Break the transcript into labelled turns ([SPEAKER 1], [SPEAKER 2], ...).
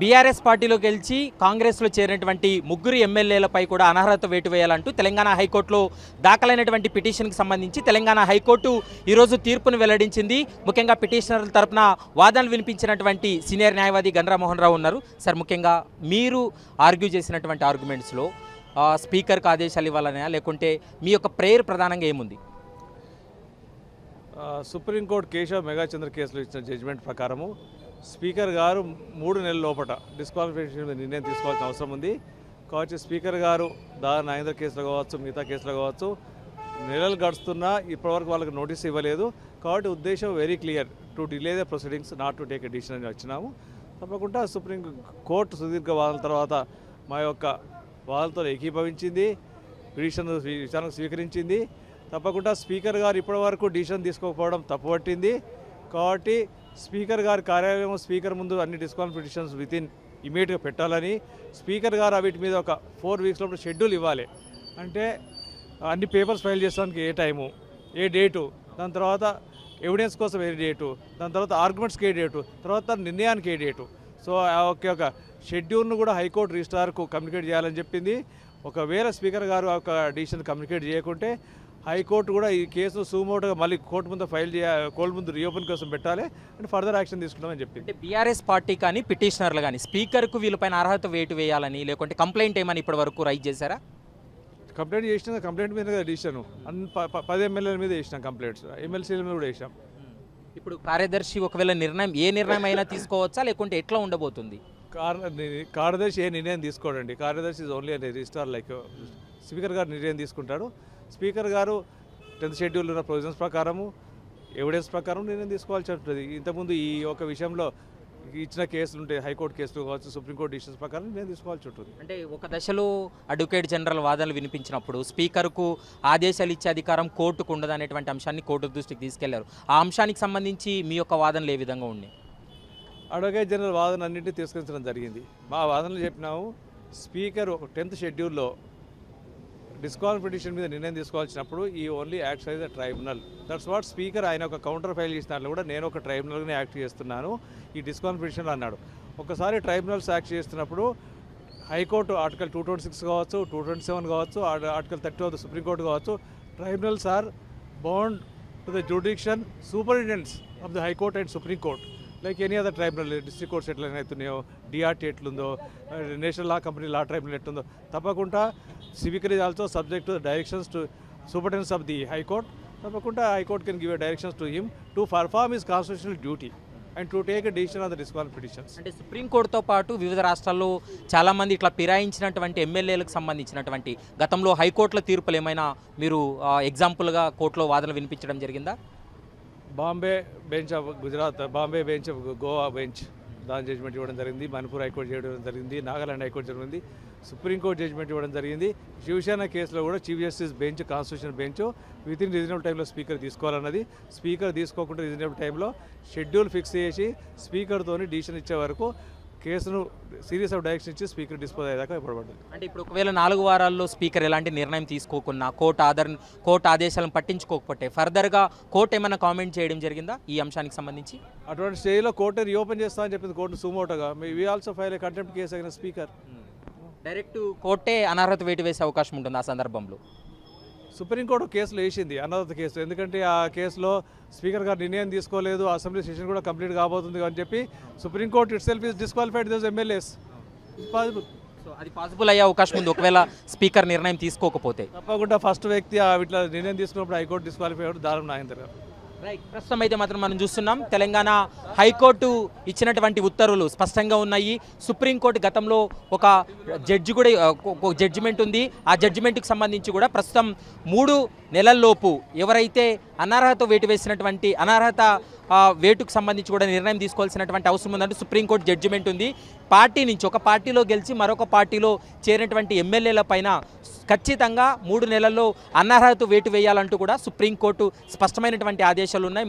[SPEAKER 1] BRS పార్టీలో గెలిచి కాంగ్రెస్లో చేరినటువంటి ముగ్గురు ఎమ్మెల్యేలపై కూడా అనర్హత వేటు వేయాలంటూ తెలంగాణ హైకోర్టులో దాఖలైనటువంటి పిటిషన్కి సంబంధించి తెలంగాణ హైకోర్టు ఈరోజు తీర్పును వెల్లడించింది. ముఖ్యంగా పిటిషనర్ల తరపున వాదనలు వినిపించినటువంటి సీనియర్ న్యాయవాది గండ్రామోహన్ రావు ఉన్నారు. సార్ ముఖ్యంగా మీరు ఆర్గ్యూ చేసినటువంటి ఆర్గ్యుమెంట్స్లో స్పీకర్కి ఆదేశాలు ఇవ్వాలనే లేకుంటే మీ యొక్క ప్రేయర్ ప్రధానంగా ఏముంది?
[SPEAKER 2] సుప్రీంకోర్టు కేశవ్ మెగాచంద్ర కేసులో ఇచ్చిన జడ్జిమెంట్ ప్రకారము స్పీకర్ గారు మూడు నెలల లోపల డిస్క్వాలిఫికేషన్ నిర్ణయం తీసుకోవాల్సిన అవసరం ఉంది. కాబట్టి స్పీకర్ గారు దా నాగేంద్ర కేసులో కావచ్చు మిగతా కేసులో కావచ్చు నెలలు గడుస్తున్నా ఇప్పటివరకు వాళ్ళకి నోటీస్ ఇవ్వలేదు. కాబట్టి ఉద్దేశం very clear to delay the proceedings not to take a decision అని వచ్చినాము. తప్పకుండా సుప్రీం కోర్టు సుదీర్ఘ వాదన తర్వాత మా యొక్క వాదనతో ఏకీభవించింది. పిటిషన్ విచారణ స్వీకరించింది. తప్పకుండా స్పీకర్ గారు ఇప్పటివరకు డిసిషన్ తీసుకోకపోవడం తప్పుపట్టింది. కాబట్టి స్పీకర్ గారి కార్యాలయం స్పీకర్ ముందు అన్ని డిస్క్వాలిఫికేషన్స్ విత్ ఇన్ ఇమీడియట్గా పెట్టాలని. స్పీకర్ గారు వీటి మీద ఒక ఫోర్ వీక్స్ లోపల షెడ్యూల్ ఇవ్వాలి. అంటే అన్ని పేపర్స్ ఫైల్ చేసడానికి ఏ టైము ఏ డేటు దాని తర్వాత ఎవిడెన్స్ కోసం ఏ డేటు దాని తర్వాత ఆర్గ్యుమెంట్స్కి ఏ డేటు తర్వాత నిర్ణయానికి ఏ డేటు. సో ఆ ఒక షెడ్యూల్ను కూడా హైకోర్టు రిజిస్ట్రార్కు కమ్యూనికేట్ చేయాలని చెప్పింది. ఒకవేళ స్పీకర్ గారు ఆ ఒక డిసిషన్ కమ్యూనికేట్ చేయకుంటే హైకోర్టు కూడా ఈ కేసును సుమోటుగా మళ్ళీ కోర్టు ముందు ఫైల్ చేయ కోర్టు ముందు రీఓపెన్ కోసం పెట్టాలి అండ్ ఫర్దర్ యాక్షన్ తీసుకుంటామని చెప్పింది
[SPEAKER 1] అంటే బీఆర్ఎస్ పార్టీ కానీ పిటిషనర్లు కానీ స్పీకర్కు వీళ్ళపైన అర్హత వేటు వేయాలని లేకుంటే కంప్లైంట్ ఏమని ఇప్పటి వరకు రైజ్ చేశారా?
[SPEAKER 2] కంప్లైంట్ చేసిన కంప్లైంట్ మీద కదా డిసిషన్. పది ఎమ్మెల్యేల మీద చేసినాం కంప్లైంట్స్. ఎమ్మెల్సీల మీద కూడా చేసాం
[SPEAKER 1] ఇప్పుడు కార్యదర్శి ఒకవేళ నిర్ణయం ఏ నిర్ణయం అయినా తీసుకోవచ్చా లేకుంటే ఎట్లా ఉండబోతుంది?
[SPEAKER 2] కార్ కార్యదర్శి ఏ నిర్ణయం తీసుకోడండి. కార్యదర్శి is only registrar like speaker గారు నిర్ణయం తీసుకుంటాడు. స్పీకర్ గారు టెన్త్ షెడ్యూల్ ఉన్న ప్రొవిజన్స్ ప్రకారము ఎవిడెన్స్ ప్రకారం నిర్ణయం తీసుకోవాల్సి ఉంటుంది ఇంతకుముందు ఈ ఒక విషయంలో ఇచ్చిన కేసులు ఉంటాయి హైకోర్టు కేసులు కావచ్చు సుప్రీంకోర్టు డిసిషన్స్ ప్రకారం నిర్ణయం తీసుకోవాల్సి ఉంటుంది.
[SPEAKER 1] అంటే ఒక దశలో అడ్వకేట్ జనరల్ వాదనలు వినిపించినప్పుడు స్పీకర్కు ఆదేశాలు ఇచ్చే అధికారం కోర్టుకు ఉండదు అనేటువంటి అంశాన్ని కోర్టు దృష్టికి తీసుకెళ్ళారు. ఆ అంశానికి సంబంధించి మీ యొక్క వాదనలు ఏ విధంగా ఉన్నాయి?
[SPEAKER 2] అడ్వకేట్ జనరల్ వాదన అన్నింటినీ తిరస్కరించడం జరిగింది. మా వాదనలు చెప్పినాము స్పీకర్ ఒక టెన్త్ షెడ్యూల్లో డిస్క్వాలిఫికేషన్ మీద నిర్ణయం తీసుకోవాల్సినప్పుడు ఈ only acts as a tribunal that's what speaker ఆయన ఒక కౌంటర్ ఫైల్ చేసిన దాంట్లో కూడా నేను ఒక ట్రైబ్యునల్గానే యాక్ట్ చేస్తున్నాను. ఈ డిస్క్వాలిఫికేషన్ అన్నాడు. ఒకసారి ట్రైబ్యునల్స్ యాక్ట్ చేస్తున్నప్పుడు high court article two twenty six కావచ్చు టూ ట్వంటీ సెవెన్ కావచ్చు article thirty of the supreme court కావచ్చు tribunals are bound to the jurisdiction superintendents of the high court and supreme court like any other tribunal district courts ఎట్లైనా అవుతున్నాయో DRT ఎట్లుందో national law company law tribunal ఎట్లుందో తప్పకుండా సివికల్ is also subject to directions to superintendence of the high court తప్పకుండా high court can give directions to him to perform his constitutional duty and to take decision on the disqualifications
[SPEAKER 1] అంటే సుప్రీంకోర్టుతో పాటు వివిధ రాష్ట్రాల్లో చాలామంది ఇట్లా ఫిరాయించినటువంటి ఎమ్మెల్యేలకు సంబంధించినటువంటి గతంలో హైకోర్టుల తీర్పులు ఏమైనా మీరు ఎగ్జాంపుల్గా కోర్టులో వాదనలు వినిపించడం జరిగిందా?
[SPEAKER 2] Bombay bench of Gujarat Bombay bench of Goa bench దాని జడ్జిమెంట్ ఇవ్వడం జరిగింది. మణిపూర్ హైకోర్టు చేయడం జరిగింది. నాగాలాండ్ హైకోర్టు జరిగింది. సుప్రీంకోర్టు జడ్జిమెంట్ ఇవ్వడం జరిగింది. శివసేన కేసులో కూడా chief justice bench constitution bench with in reasonable టైంలో స్పీకర్ తీసుకోవాలన్నది. స్పీకర్ తీసుకోకుండా రీజనబుల్ టైంలో షెడ్యూల్ ఫిక్స్ చేసి స్పీకర్తోని డిసిషన్ ఇచ్చే వరకు కేసును సీరియస్ ఆఫ్ డైరెక్షన్ ఇచ్చి స్పీకర్ డిస్పోజ్ అయ్యేదాకా ఇవ్వబడింది
[SPEAKER 1] అంటే ఇప్పుడు ఒకవేళ నాలుగు వారాల్లో స్పీకర్ ఎలాంటి నిర్ణయం తీసుకోకున్నా కోర్టు ఆధార కోర్టు ఆదేశాలను పట్టించుకోకపోతే ఫర్దర్గా కోర్టు ఏమైనా కామెంట్ చేయడం జరిగిందా ఈ అంశానికి సంబంధించి?
[SPEAKER 2] అటువంటి స్టేజ్లో కోర్టు రీఓపెన్ చేస్తా అని చెప్పింది కోర్టు సుమోటోగా. We also file a contempt case అయిన స్పీకర్
[SPEAKER 1] డైరెక్ట్ కోర్టే అనర్హత వేటు వేసే అవకాశం ఉంటుంది ఆ సందర్భంలో.
[SPEAKER 2] సుప్రీంకోర్టు కేసులు వేసింది అనర్హత కేసు. ఎందుకంటే ఆ కేసులో స్పీకర్ గారు నిర్ణయం తీసుకోలేదు అసెంబ్లీ సెషన్ కూడా కంప్లీట్ కాబోతుంది అని చెప్పి supreme court itself is disqualified those MLAs. Possible.
[SPEAKER 1] So అది పాసిబుల్ అయ్యే అవకాశం ఉంది. ఒకవేళ స్పీకర్ నిర్ణయం తీసుకోకపోతే.
[SPEAKER 2] తప్పకుండా ఫస్ట్ వ్యక్తి ఆ ఇట్లా నిర్ణయం తీసుకున్నప్పుడు హైకోర్టు డిస్క్వాలిఫై అవ్వడం దారుణం నాగేందర్ గారు.
[SPEAKER 1] రైట్ ప్రస్తుతం అయితే మాత్రం మనం చూస్తున్నాం. తెలంగాణ హైకోర్టు ఇచ్చినటువంటి ఉత్తర్వులు స్పష్టంగా ఉన్నాయి. సుప్రీంకోర్టు గతంలో ఒక జడ్జి కూడా ఒక జడ్జిమెంట్ ఉంది. ఆ జడ్జిమెంట్కి సంబంధించి కూడా ప్రస్తుతం మూడు నెలల్లోపు ఎవరైతే అనర్హత వేటు వేసినటువంటి అనర్హత వేటుకు సంబంధించి కూడా నిర్ణయం తీసుకోవాల్సినటువంటి అవసరం ఉందంటే సుప్రీంకోర్టు జడ్జిమెంట్ ఉంది. పార్టీ నుంచి ఒక పార్టీలో గెలిచి మరొక పార్టీలో చేరినటువంటి ఎమ్మెల్యేల పైన ఖచ్చితంగా మూడు నెలల్లో అనర్హత వేటు వేయాలంటూ కూడా సుప్రీంకోర్టు స్పష్టమైనటువంటి ఆదేశాలు ఉన్నాయి